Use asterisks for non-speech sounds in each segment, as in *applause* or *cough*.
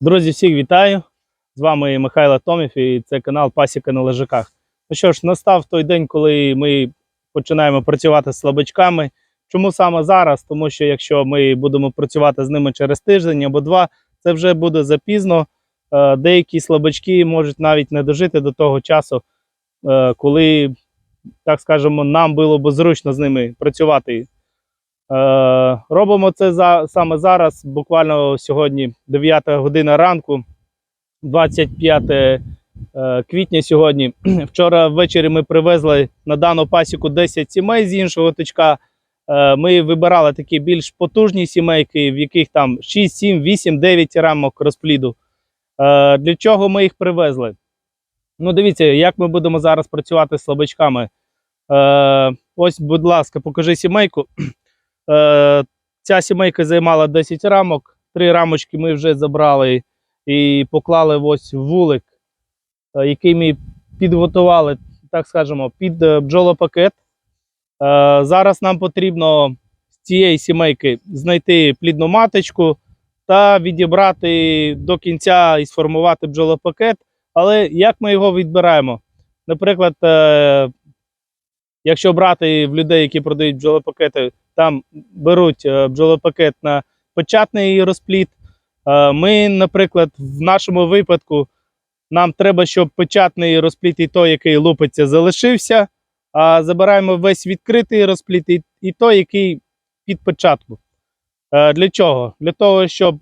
Друзі, всіх вітаю! З вами Михайло Томів і це канал Пасіка на лежаках. Ну що ж, настав той день, коли ми починаємо працювати з слабачками. Чому саме зараз? Тому що якщо ми будемо працювати з ними через тиждень або два, це вже буде запізно. Е, Деякі слабачки можуть навіть не дожити до того часу, е, коли, так скажемо, нам було б зручно з ними працювати. Е, робимо це за, саме зараз, буквально сьогодні 9 година ранку, 25 е, квітня сьогодні. *clears throat* Вчора ввечері ми привезли на дану пасіку 10 сімей з іншого точка. Е, ми вибирали такі більш потужні сімейки, в яких там 6, 7, 8, 9 рамок розпліду. Для чого ми їх привезли? Ну, дивіться, як ми будемо зараз працювати з слабачками. Ось, будь ласка, покажи сімейку. *clears throat* Е, ця сімейка займала 10 рамок. Три рамочки ми вже забрали і поклали ось вулик, е, який ми підготували, так скажемо, під е, бджолопакет. Зараз нам потрібно з цієї сімейки знайти плідну маточку та відібрати до кінця і сформувати бджолопакет. Але як ми його відбираємо? Наприклад, якщо брати в людей, які продають бджолопакети, там беруть е, бджолопакет на печатний розпліт. Е, Ми, наприклад, в нашому випадку нам треба, щоб печатний розпліт і той, який лупиться, залишився. А забираємо весь відкритий розпліт і, той, який під печатку. Е, Для чого? Для того, щоб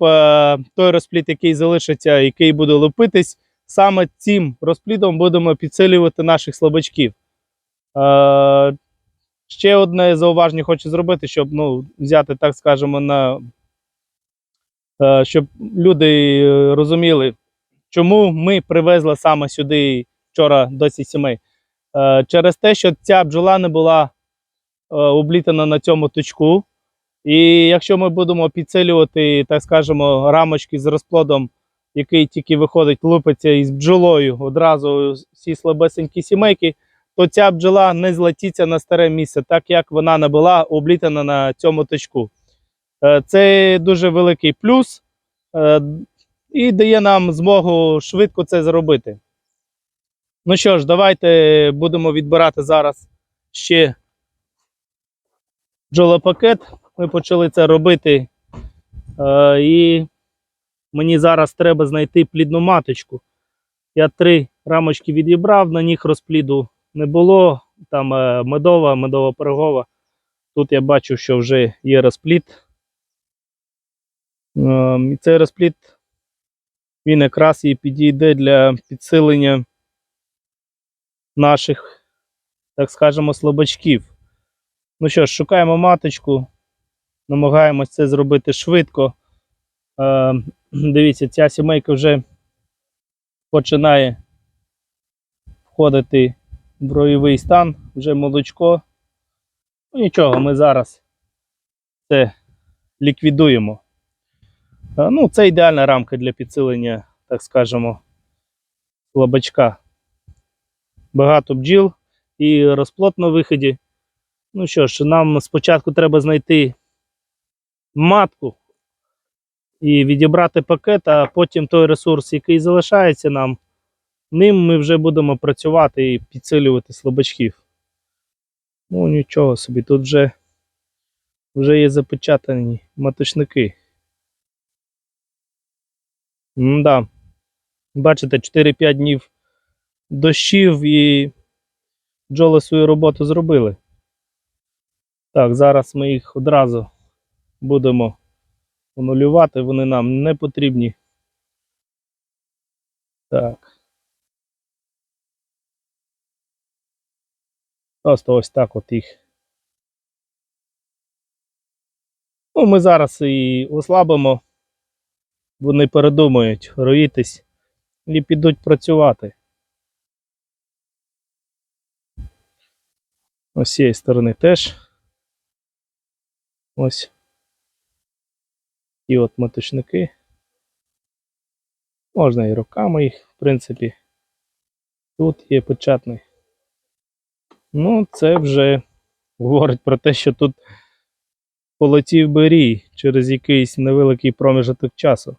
той розпліт, який залишиться, який буде лупитись, саме цим розплідом будемо підсилювати наших слабачків. Е, Ще одне зауваження хочу зробити, щоб ну, взяти, так скажемо, на е, щоб люди е, розуміли, чому ми привезли саме сюди вчора 10 сімей. Е, Через те, що ця бджола не була облітана на цьому точку. І якщо ми будемо підсилювати, так скажемо, рамочки з розплодом, який тільки виходить, лупиться із бджолою, одразу всі слабесенькі сімейки, то ця бджола не злетіться на старе місце, так як вона не була облітана на цьому точку. Е, Це дуже великий плюс е, і дає нам змогу швидко це зробити. Ну що ж, давайте будемо відбирати зараз ще бджолопакет. Ми почали це робити. Е, І мені зараз треба знайти плідну маточку. Я три рамочки відібрав, на них розпліду не було. Там е, медова, медова пирогова. Тут я бачу, що вже є розпліт. Е, І цей розпліт він якраз і підійде для підсилення наших, так скажемо, слабачків. Ну що ж, шукаємо маточку, намагаємось це зробити швидко. Е, Дивіться, ця сімейка вже починає входити в роєвий стан, вже молочко. Ну нічого, ми зараз це ліквідуємо. Е, Ну, це ідеальна рамка для підсилення, так скажемо, слабачка. Багато бджіл і розплод на виході. Ну що ж, нам спочатку треба знайти матку і відібрати пакет, а потім той ресурс, який залишається нам, ним ми вже будемо працювати і підсилювати слабачків. Ну, нічого собі, тут вже, вже є запечатані маточники. М-да. Бачите, 4-5 днів дощів і бджоли свою роботу зробили. Так, зараз ми їх одразу будемо анулювати, вони нам не потрібні. Так. Просто ось так от їх. Ну, ми зараз і ослабимо, вони передумають роїтись і підуть працювати. Ось з цієї сторони теж. Ось. І от маточники. Можна і руками їх, в принципі. Тут є печатний. Ну, це вже говорить про те, що тут полетів би рій через якийсь невеликий проміжок часу.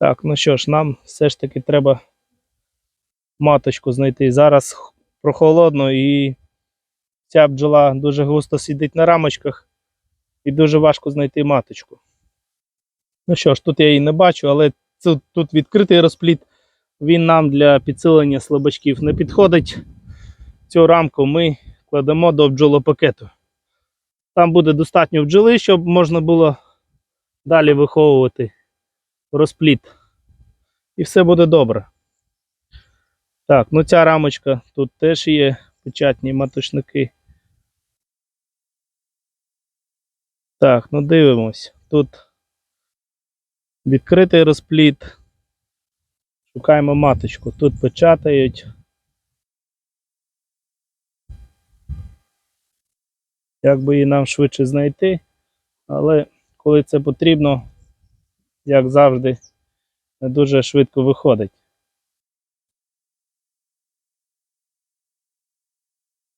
Так, ну що ж, нам все ж таки треба маточку знайти. Зараз прохолодно і ця бджола дуже густо сидить на рамочках і дуже важко знайти маточку. Ну що ж, тут я її не бачу, але тут, тут відкритий розпліт. Він нам для підсилення слабачків не підходить. Цю рамку ми кладемо до бджолопакету. Там буде достатньо бджоли, щоб можна було далі виховувати розпліт. І все буде добре. Так, ну ця рамочка тут теж є печатні маточники. Так, ну дивимось. Тут відкритий розпліт. Шукаємо маточку. Тут печатають. Як би її нам швидше знайти, але коли це потрібно, як завжди, дуже швидко виходить.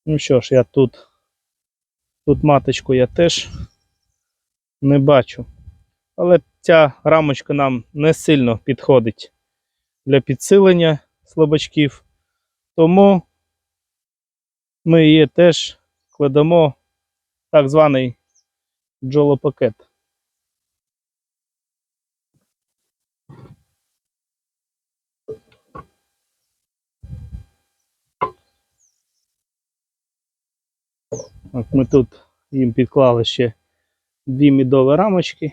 Ну що ж, я тут, тут маточку я теж не бачу. Але ця рамочка нам не сильно підходить для підсилення слабачків. Тому ми її теж кладемо так званий бджолопакет. От ми тут їм підклали ще дві мідові рамочки.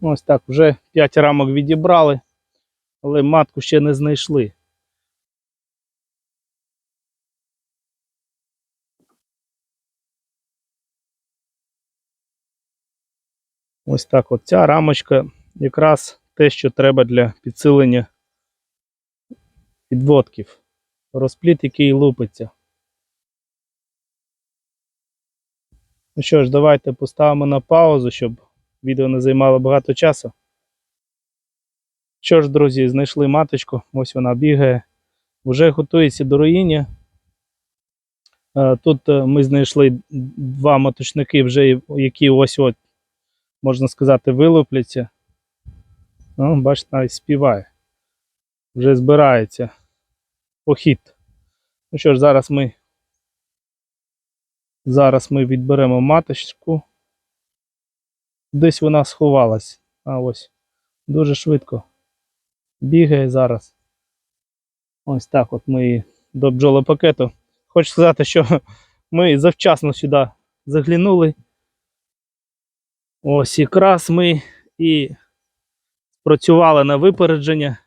Ось так, вже 5 рамок відібрали, але матку ще не знайшли. Ось так от ця рамочка якраз те, що треба для підсилення підводків. Розпліт, який лупиться. Ну що ж, давайте поставимо на паузу, щоб відео не займало багато часу. Що ж, друзі, знайшли маточку, ось вона бігає, вже готується до роїння. Е, Тут е, ми знайшли два маточники, вже які ось от, можна сказати, вилупляться. Ну, бачите, навіть співає. Вже збирається похід. Ну що ж, зараз ми Зараз ми відберемо маточку. Десь вона сховалась. А ось. Дуже швидко. Бігає зараз. Ось так от ми її до бджолопакету. Хочу сказати, що *laughs* ми завчасно сюди заглянули. Ось якраз ми і працювали на випередження.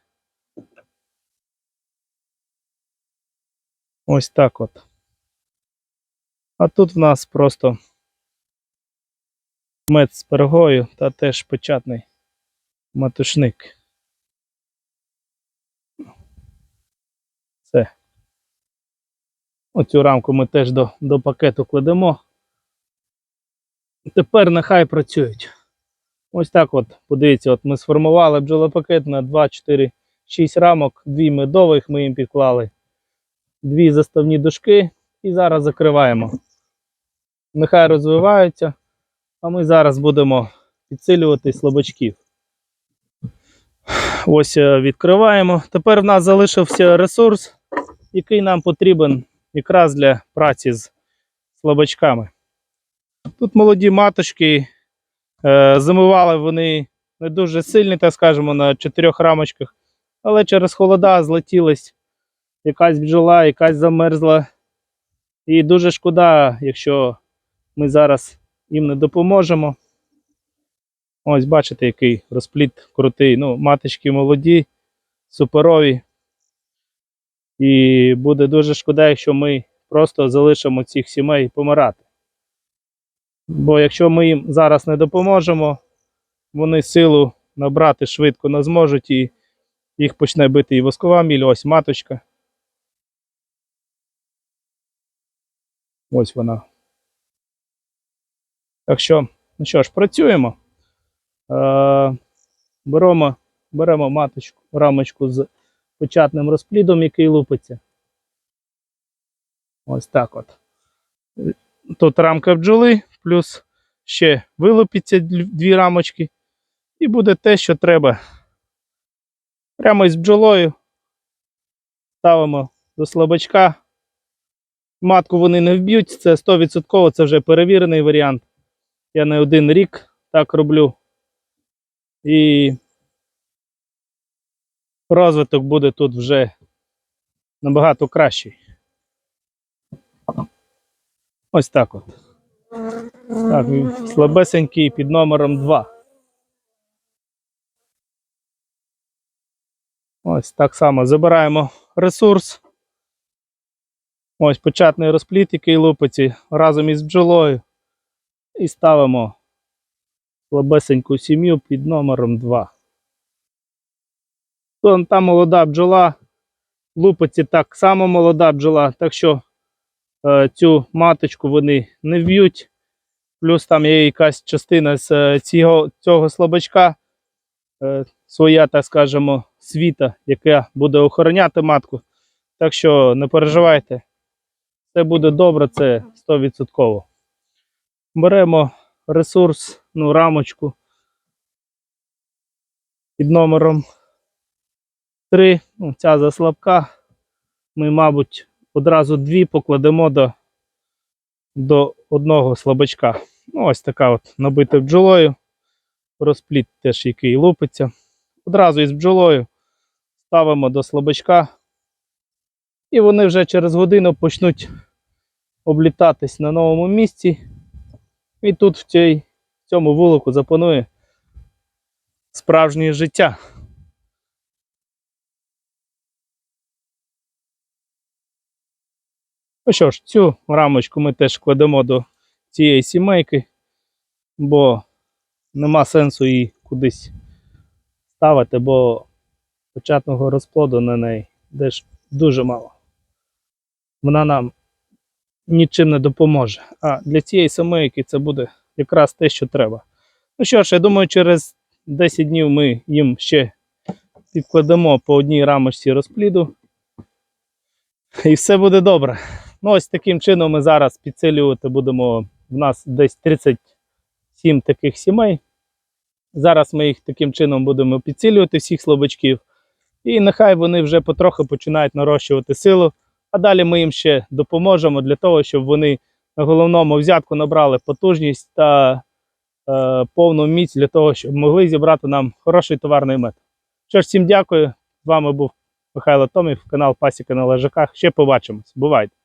Ось так от. А тут в нас просто мед з пергою та теж печатний матушник. Все. Оцю рамку ми теж до, до пакету кладемо. Тепер нехай працюють. Ось так от, подивіться, от ми сформували бджолопакет на 2, 4, 6 рамок, дві медових ми їм підклали, дві заставні дужки і зараз закриваємо. Нехай розвиваються, а ми зараз будемо підсилювати слабачків. Ось е, відкриваємо. Тепер в нас залишився ресурс, який нам потрібен якраз для праці з слабачками. Тут молоді маточки, е, зимували вони не дуже сильні, так скажемо, на чотирьох рамочках, але через холода злетілась якась бджола, якась замерзла. І дуже шкода, якщо ми зараз їм не допоможемо. Ось бачите, який розпліт крутий. Ну, маточки молоді, суперові. І буде дуже шкода, якщо ми просто залишимо цих сімей помирати. Бо якщо ми їм зараз не допоможемо, вони силу набрати швидко не зможуть і їх почне бити і воскова міль, ось маточка. Ось вона. Так що, ну що ж, працюємо. Е, беремо, беремо маточку, рамочку з печатним розплідом, який лупиться. Ось так от. Тут рамка бджоли, плюс ще вилупиться дві рамочки. І буде те, що треба Прямо із бджолою. Ставимо до слабачка. Матку вони не вб'ють, це 100%, це вже перевірений варіант. Я не один рік так роблю. І розвиток буде тут вже набагато кращий. Ось так от. Так, слабесенький під номером 2. Ось так само забираємо ресурс. Ось початний розпліт, який лупиться разом із бджолою. І ставимо слабесеньку сім'ю під номером 2. То Та молода бджола, лупиться так само молода бджола, так що цю маточку вони не вб'ють. Плюс там є якась частина з е, цього, цього слабачка, е, своя, так скажемо, світа, яка буде охороняти матку. Так що не переживайте, все буде добре, це 100%. Беремо ресурс, ну, рамочку під номером 3. Ну, ця заслабка. Ми, мабуть, одразу дві покладемо до, до одного слабачка. Ну, ось така от набита бджолою. Розпліт теж який лупиться. Одразу із бджолою ставимо до слабачка. І вони вже через годину почнуть облітатись на новому місці. І тут в, цій, в цьому вулику запанує справжнє життя. Ну що ж, цю рамочку ми теж кладемо до цієї сімейки, бо нема сенсу її кудись ставити, бо початного розплоду на неї теж дуже мало. Вона нам нічим не допоможе. А для цієї семейки це буде якраз те, що треба. Ну що ж, я думаю, через 10 днів ми їм ще підкладемо по одній рамочці розпліду. І все буде добре. Ну, ось таким чином ми зараз підсилювати будемо. В нас десь 37 таких сімей. Зараз ми їх таким чином будемо підсилювати всіх слабачків. І нехай вони вже потрохи починають нарощувати силу. А далі ми їм ще допоможемо для того, щоб вони на головному взятку набрали потужність та е, повну міць для того, щоб могли зібрати нам хороший товарний мед. Що ж, всім дякую. З вами був Михайло Томів, канал Пасіка на Лежаках. Ще побачимось. Бувайте!